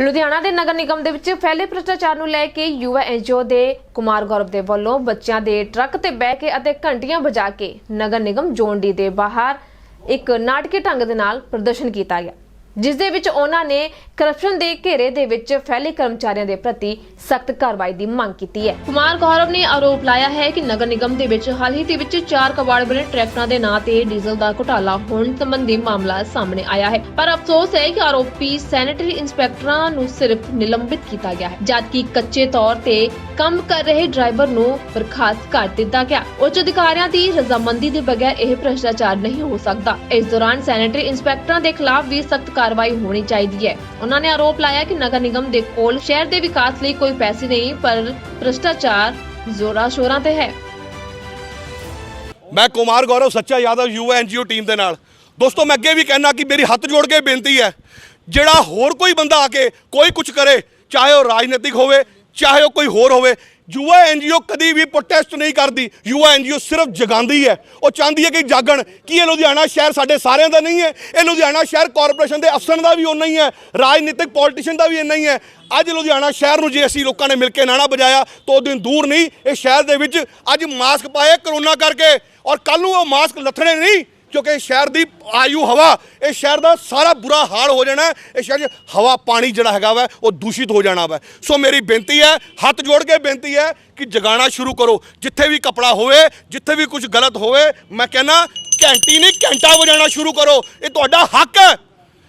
ਲੁਧਿਆਣਾ ਦੇ ਨਗਰ ਨਿਗਮ ਦੇ ਵਿੱਚ ਫੈਲੇ ਭ੍ਰਿਸ਼ਟਾਚਾਰ ਨੂੰ ਲੈ ਕੇ ਯੁਵਾ ਐਨਜੀਓ ਦੇ ਕੁਮਾਰ ਗੌਰਵ ਦੇ ਵੱਲੋਂ ਬੱਚਿਆਂ ਦੇ ਟਰੱਕ ਤੇ ਬਹਿ ਕੇ ਅਤੇ ਘੰਟੀਆਂ ਵਜਾ ਕੇ ਨਗਰ ਨਿਗਮ ਜੋਂਡੀ ਦੇ ਬਾਹਰ ਇੱਕ ਨਾਟਕੀ ਢੰਗ ਦੇ ਨਾਲ ਪ੍ਰਦਰਸ਼ਨ ਕੀਤਾ ਗਿਆ। ਜਿਸ ਦੇ ਵਿੱਚ ਉਹਨਾਂ ਨੇ ਕਰਪਸ਼ਨ ਦੇ ਘੇਰੇ ਦੇ ਵਿੱਚ ਫੈਲੇ ਕਰਮਚਾਰੀਆਂ ਦੇ ਪ੍ਰਤੀ ਸਖਤ ਕਾਰਵਾਈ ਦੀ ਮੰਗ ਕੀਤੀ ਹੈ। ਕੁਮਾਰ ਗੌਰਵ ਨੇ ਆਰੋਪ ਲਾਇਆ ਹੈ ਕਿ ਨਗਰ ਨਿਗਮ ਦੇ ਵਿੱਚ ਹਾਲ ਹੀ ਦੇ ਵਿੱਚ ਚਾਰ ਕਬਾੜ ਬਣੇ ਟਰੈਕਟਰਾਂ ਦੇ ਨਾਂ ਤੇ ਡੀਜ਼ਲ ਦਾ ਘੁਟਾਲਾ ਹੋਣ ਸੰਬੰਧੀ ਮਾਮਲਾ ਸਾਹਮਣੇ ਆਇਆ ਹੈ। ਪਰ ਅਫਸੋਸ ਹੈ ਕਿ ਆਰੋਪੀ ਸੈਨੇਟਰੀ ਇੰਸਪੈਕਟਰਾਂ ਨੂੰ ਸਿਰਫ ਨਿਲੰਬਿਤ ਕੀਤਾ ਗਿਆ ਹੈ, ਜਦਕਿ ਕੱਚੇ ਤੌਰ ਤੇ ਕੰਮ ਕਰ ਰਹੇ ਡਰਾਈਵਰ ਨੂੰ ਬਰਖਾਸਤ ਕਰ ਦਿੱਤਾ ਗਿਆ। ਉੱਚ ਅਧਿਕਾਰੀਆਂ ਦੀ ਰਜ਼ਾਮੰਦੀ ਦੇ ਬਗੈਰ ਇਹ ਭ੍ਰਿਸ਼ਟਾਚਾਰ ਨਹੀਂ ਹੋ ਸਕਦਾ। ਇਸ ਦੌਰਾਨ ਸੈਨੇਟਰੀ ਇੰਸਪੈਕਟਰਾਂ ਦੇ ਖਿਲਾਫ ਵੀ ਸਖਤ ਕਾਰਵਾਈ ਹੋਣੀ ਚਾਹੀਦੀ ਹੈ। ਉਹਨਾਂ ਨੇ ਆਰੋਪ ਲਾਇਆ ਕਿ ਨਗਰ ਨਿਗਮ ਦੇ ਕੋਲ ਸ਼ਹਿਰ ਦੇ ਵਿਕਾਸ ਲਈ ਕੋਈ ਪੈਸੇ ਨਹੀਂ, ਪਰ ਭ੍ਰਿਸ਼ਟਾਚਾਰ ਜ਼ੋਰਾਂ ਸ਼ੋਰਾਂ ਤੇ ਹੈ। ਮੈਂ ਕੁਮਾਰ ਗੌਰਵ ਸੱਚਾ ਯਾਦਵ ਯੂਆ ਐਨਜੀਓ ਟੀਮ ਦੇ ਨਾਲ। ਦੋਸਤੋ, ਮੈਂ ਅੱਗੇ ਵੀ ਕਹਿਣਾ ਕਿ ਮੇਰੀ ਹੱਥ ਜੋੜ ਕੇ ਬੇਨਤੀ ਹੈ, ਜਿਹੜਾ ਹੋਰ ਕੋਈ ਬੰਦਾ ਆ ਕੇ ਕੋਈ ਕੁਝ ਕਰੇ, ਚਾਹੇ ਉਹ ਰਾਜਨੀਤਿਕ ਹੋਵੇ, ਚਾਹੇ ਉਹ ਕੋਈ ਹੋਰ ਹੋਵੇ ਯੂਆ ਐਨਜੀਓ ਕਦੀ ਵੀ ਪ੍ਰੋਟੈਸਟ ਨਹੀਂ ਕਰਦੀ। ਯੂਆ ਐਨਜੀਓ ਸਿਰਫ ਜਗਾਉਂਦੀ ਹੈ। ਉਹ ਚਾਹੁੰਦੀ ਹੈ ਕਿ ਜਾਗਣ। ਕੀ ਇਹ ਲੁਧਿਆਣਾ ਸ਼ਹਿਰ ਸਾਡੇ ਸਾਰਿਆਂ ਦਾ ਨਹੀਂ ਹੈ? ਇਹ ਲੁਧਿਆਣਾ ਸ਼ਹਿਰ ਕਾਰਪੋਰੇਸ਼ਨ ਦੇ ਅਫਸਰਾਂ ਦਾ ਵੀ ਉਨਾ ਹੀ ਹੈ। ਰਾਜਨੀਤਿਕ ਪੋਲੀਟੀਸ਼ੀਅਨ ਦਾ ਵੀ ਇੰਨਾ ਹੀ ਹੈ। ਅੱਜ ਲੁਧਿਆਣਾ ਸ਼ਹਿਰ ਨੂੰ ਜੇ ਅਸੀਂ ਲੋਕਾਂ ਨੇ ਮਿਲ ਕੇ ਨਾਣਾ ਬਜਾਇਆ ਤਾਂ ਉਹ ਦਿਨ ਦੂਰ ਨਹੀਂ। ਇਹ ਸ਼ਹਿਰ ਦੇ ਵਿੱਚ ਅੱਜ ਮਾਸਕ ਪਾਏ ਕਰੋਨਾ ਕਰਕੇ। ਔਰ ਕੱਲ ਨੂੰ ਉਹ ਮਾਸਕ ਲੱਥਣੇ ਨਹੀਂ। ਕਿਉਂਕਿ ਸ਼ਹਿਰ ਦੀ ਆਯੂ ਹਵਾ, ਇਹ ਸ਼ਹਿਰ ਦਾ ਸਾਰਾ ਬੁਰਾ ਹਾਲ ਹੋ ਜਾਣਾ ਇਹ ਸ਼ਹਿਰ 'ਚ ਹਵਾ, ਪਾਣੀ ਜਿਹੜਾ ਹੈਗਾ ਵਾ, ਉਹ ਦੂਸ਼ਿਤ ਹੋ ਜਾਣਾ ਵਾ। ਸੋ ਮੇਰੀ ਬੇਨਤੀ ਹੈ, ਹੱਥ ਜੋੜ ਕੇ ਬੇਨਤੀ ਹੈ ਕਿ ਜਗਾਣਾ ਸ਼ੁਰੂ ਕਰੋ। ਜਿੱਥੇ ਵੀ ਕਪੜਾ ਹੋਵੇ, ਜਿੱਥੇ ਵੀ ਕੁਝ ਗਲਤ ਹੋਵੇ, ਮੈਂ ਕਹਿੰਦਾ ਘੰਟੀ ਨਹੀਂ, ਘੰਟਾ ਵਜਾਉਣਾ ਸ਼ੁਰੂ ਕਰੋ। ਇਹ ਤੁਹਾਡਾ ਹੱਕ ਹੈ।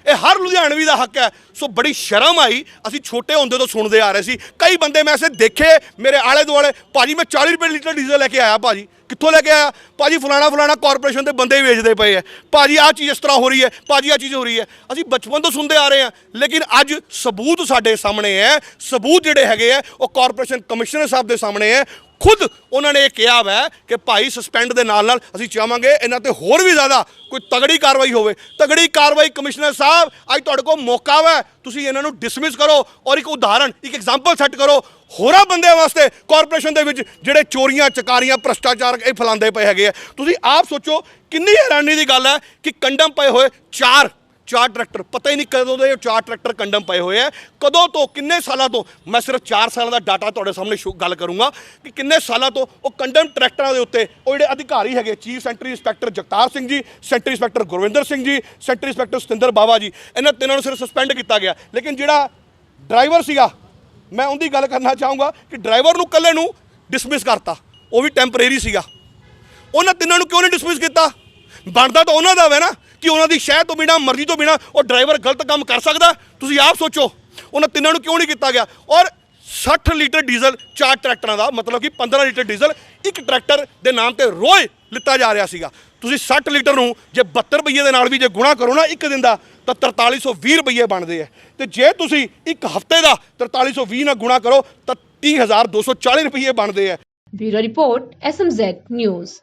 ਇਹ ਹਰ ਲੁਧਿਆਣਵੀ ਦਾ ਹੱਕ ਹੈ। ਸੋ ਬੜੀ ਸ਼ਰਮ ਆਈ। ਅਸੀਂ ਛੋਟੇ ਹੁੰਦੇ ਤੋਂ ਸੁਣਦੇ ਆ ਰਹੇ ਸੀ। ਕਈ ਬੰਦੇ ਮੈਂ ਐਸੇ ਦੇਖੇ ਮੇਰੇ ਆਲੇ ਦੁਆਲੇ, ਭਾਜੀ, ਮੈਂ 40 ਰੁਪਏ ਲੀਟਰ ਡੀਜ਼ਲ ਲੈ ਕੇ ਆਇਆ, ਭਾਜੀ। ਕਿੱਥੋਂ ਲੈ ਕੇ ਆਇਆ? ਭਾਜੀ, ਫਲਾਣਾ ਫਲਾਣਾ ਕਾਰਪੋਰੇਸ਼ਨ ਦੇ ਬੰਦੇ ਹੀ ਵੇਚਦੇ ਪਏ ਐ ਭਾਜੀ, ਆਹ ਚੀਜ਼ ਇਸ ਤਰ੍ਹਾਂ ਹੋ ਰਹੀ ਹੈ। ਭਾਜੀ, ਆਹ ਚੀਜ਼ ਹੋ ਰਹੀ ਹੈ। ਅਸੀਂ ਬਚਪਨ ਤੋਂ ਸੁਣਦੇ ਆ ਰਹੇ ਹਾਂ। ਲੇਕਿਨ ਅੱਜ ਸਬੂਤ ਸਾਡੇ ਸਾਹਮਣੇ ਹੈ। ਸਬੂਤ ਜਿਹੜੇ ਹੈਗੇ ਆ, ਉਹ ਕਾਰਪੋਰੇਸ਼ਨ ਕਮਿਸ਼ਨਰ ਸਾਹਿਬ ਦੇ ਸਾਹਮਣੇ ਹੈ। ਖੁਦ ਉਹਨਾਂ ਨੇ ਇਹ ਕਿਹਾ ਵੈ ਕਿ ਭਾਈ ਸਸਪੈਂਡ ਦੇ ਨਾਲ ਨਾਲ ਅਸੀਂ ਚਾਹਾਂਗੇ ਇਹਨਾਂ ਤੇ ਹੋਰ ਵੀ ਜ਼ਿਆਦਾ ਕੋਈ ਤਗੜੀ ਕਾਰਵਾਈ ਹੋਵੇ। ਤਗੜੀ ਕਾਰਵਾਈ ਕਮਿਸ਼ਨਰ ਸਾਹਿਬ, ਅੱਜ ਤੁਹਾਡੇ ਕੋਲ ਮੌਕਾ ਵੈ। ਤੁਸੀਂ ਇਹਨਾਂ ਨੂੰ ਡਿਸਮਿਸ ਕਰੋ ਔਰ ਇੱਕ ਉਦਾਹਰਣ ਇੱਕ ਐਗਜ਼ਾਮਪਲ ਸੈੱਟ ਕਰੋ। ਹੋਰਾਂ ਬੰਦਿਆਂ ਵਾਸਤੇ ਕਾਰਪੋਰੇਸ਼ਨ ਦੇ ਵਿੱਚ ਜਿਹੜੇ ਚੋਰੀਆਂ, ਚਕਾਰੀਆਂ, ਭ੍ਰਸ਼ਟਾਚਾਰ ਇਹ ਫੈਲਾਉਂਦੇ ਪਏ ਹੈਗੇ ਆ। ਤੁਸੀਂ ਆਪ ਸੋਚੋ ਕਿੰਨੀ ਹੈਰਾਨੀ ਦੀ ਗੱਲ ਹੈ ਕਿ ਕੰਡਮ ਪਏ ਹੋਏ ਚਾਰ ਚਾਰ ਟਰੈਕਟਰ, ਪਤਾ ਹੀ ਨਹੀਂ ਕਦੋਂ ਦੇ ਇਹ ਚਾਰ ਟਰੈਕਟਰ ਕੰਡਮ ਪਏ ਹੋਏ ਆ। ਕਦੋਂ ਤੋਂ, ਕਿੰਨੇ ਸਾਲਾਂ ਤੋਂ, ਮੈਂ ਸਿਰਫ 4 ਸਾਲਾਂ ਦਾ ਡਾਟਾ ਤੁਹਾਡੇ ਸਾਹਮਣੇ ਸ਼ੋ- ਗੱਲ ਕਰੂੰਗਾ ਕਿ ਕਿੰਨੇ ਸਾਲਾਂ ਤੋਂ ਉਹ ਕੰਡਮ ਟਰੈਕਟਰਾਂ ਦੇ ਉੱਤੇ ਉਹ ਜਿਹੜੇ ਅਧਿਕਾਰੀ ਹੈਗੇ, chief sanitary inspector Jagtar Singh ji, sanitary inspector Gurvinder Singh ji, sanitary inspector Satinder Bawa ji, ਇਹਨਾਂ ਤਿੰਨਾਂ ਨੂੰ ਸਿਰਫ ਸਸਪੈਂਡ ਕੀਤਾ ਗਿਆ। ਲੇਕਿਨ ਜਿਹੜਾ ਡਰਾਈਵਰ ਸੀਗਾ, ਮੈਂ ਉਹਦੀ ਗੱਲ ਕਰਨਾ ਚਾਹੂੰਗਾ ਕਿ ਡਰਾਈਵਰ ਨੂੰ ਇਕੱਲੇ ਨੂੰ ਡਿਸਮਿਸ ਕਰਤਾ। ਉਹ ਵੀ ਟੈਂਪਰੇਰੀ ਸੀਗਾ। ਉਹਨਾਂ ਤਿੰਨਾਂ ਨੂੰ ਕਿਉਂ ਨਹੀਂ ਡਿਸਮਿਸ ਕੀਤਾ? ਬਣਦਾ ਤਾਂ ਉਹਨਾਂ ਦਾ ਵੇ ਨਾ। ਕਿ ਉਹਨਾਂ ਦੀ ਸ਼ਹਿ ਤੋਂ ਬਿਨਾ, ਮਰਜ਼ੀ ਤੋਂ ਬਿਨਾ ਉਹ ਡਰਾਈਵਰ ਗਲਤ ਕੰਮ ਕਰ ਸਕਦਾ? ਤੁਸੀਂ ਆਪ ਸੋਚੋ, ਉਹਨਾਂ ਤਿੰਨਾਂ ਨੂੰ ਕਿਉਂ ਨਹੀਂ ਕੀਤਾ ਗਿਆ? ਔਰ 60 ਲੀਟਰ ਡੀਜ਼ਲ, ਚਾਰ ਟਰੈਕਟਰਾਂ ਦਾ, ਮਤਲਬ ਕਿ 15 ਲੀਟਰ ਡੀਜ਼ਲ, ਇੱਕ ਟਰੈਕਟਰ ਦੇ ਨਾਮ ਤੇ ਰੋਜ਼ ਲਿੱਤਾ ਜਾ ਰਿਹਾ ਸੀਗਾ। ਤੁਸੀਂ 60 ਲੀਟਰ ਨੂੰ ਜੇ 72 ਰੁਪਏ ਦੇ ਨਾਲ ਵੀ ਜੇ ਗੁਣਾ ਕਰੋ ਨਾ ਇੱਕ ਦਿਨ ਦਾ, ਤਾਂ 4320 ਰੁਪਏ ਬਣਦੇ ਆ। ਤੇ ਜੇ ਤੁਸੀਂ ਇੱਕ ਹਫ਼ਤੇ ਦਾ 4320 ਨਾਲ ਗੁਣਾ ਕਰੋ, ਤਾਂ 30240 ਰੁਪਏ ਬਣਦੇ ਆ। Bureau report, S M Z news.